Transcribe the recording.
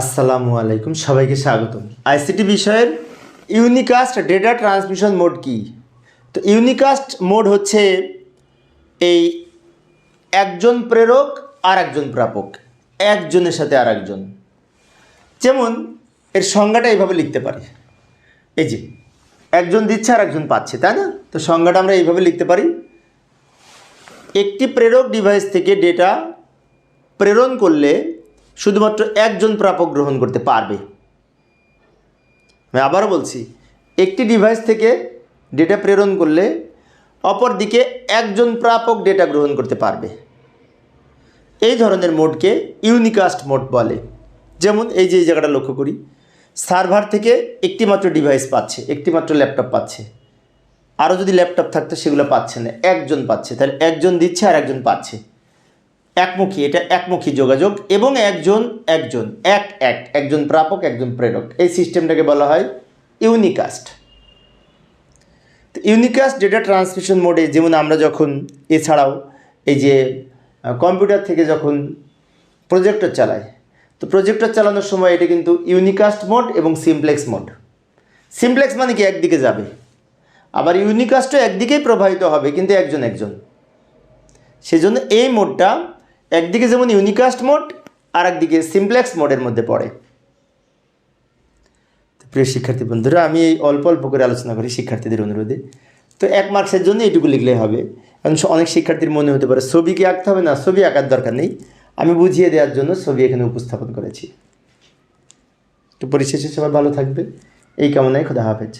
আসসালামু আলাইকুম, সবাইকে স্বাগতম। আইসিটি বিষয়ের ইউনিকাস্ট ডেটা ট্রান্সমিশন মোড কি? তো ইউনিকাস্ট মোড হচ্ছে এই একজন প্রেরক আর একজন প্রাপক। একজনের সাথে আর একজন যেমন, এর সংজ্ঞাটা এইভাবে লিখতে পারি। এই যে, একজন দিচ্ছে আর একজন পাচ্ছে, তাই না? তো সংজ্ঞাটা আমরা এইভাবে লিখতে পারি। একটি প্রেরক ডিভাইস থেকে ডেটা প্রেরণ করলে শুধুমাত্র একজন প্রাপক গ্রহণ করতে পারবে। আমি আবারও বলছি, একটি ডিভাইস থেকে ডেটা প্রেরণ করলে অপরদিকে একজন প্রাপক ডেটা গ্রহণ করতে পারবে। এই ধরনের মোডকে ইউনিকাস্ট মোড বলে। যেমন এই যে এই জায়গাটা লক্ষ্য করি সার্ভার থেকে একটি মাত্র ডিভাইস পাচ্ছে একটি মাত্র ল্যাপটপ পাচ্ছে। আরও যদি ল্যাপটপ থাকতো, সেগুলো পাচ্ছে না, একজন পাচ্ছে, তাহলে একজন দিচ্ছে আর একজন পাচ্ছে। একমুখী, এটা একমুখী যোগাযোগ এবং একজন একজন, এক এক, একজন প্রাপক, একজন প্রেরক। এই সিস্টেমটাকে বলা হয় ইউনিকাস্ট। তো ইউনিকাস্ট ডেটা ট্রান্সমিশন মোডে যেমন আমরা যখন, এছাড়াও এই যে কম্পিউটার থেকে যখন প্রজেক্টর চালাই, তো প্রজেক্টর চালানোর সময় এটা কিন্তু ইউনিকাস্ট মোড এবং সিমপ্লেক্স মোড। সিমপ্লেক্স মানে কি? একদিকে যাবে। আবার ইউনিকাস্টও একদিকেই প্রবাহিত হবে, কিন্তু একজন একজন। সেজন্য এই মোডটা একদিকে যেমন ইউনিকাস্ট মোড আর একদিকে সিমপ্লেক্স মোডের মধ্যে পড়ে। প্রিয় শিক্ষার্থী বন্ধুরা, আমি এই অল্প অল্প করে আলোচনা করি শিক্ষার্থীদের অনুরোধে। তো এক মার্কসের জন্য এইটুকু লিখলেই হবে। কারণ অনেক শিক্ষার্থীর মনে হতে পারে, ছবি কি আঁকতে হবে? না, ছবি আঁকার দরকার নেই। আমি বুঝিয়ে দেওয়ার জন্য ছবি এখানে উপস্থাপন করেছি। তো পরিশেষে সবাই ভালো থাকবে। এই কামনায় খোদা হাফেজ।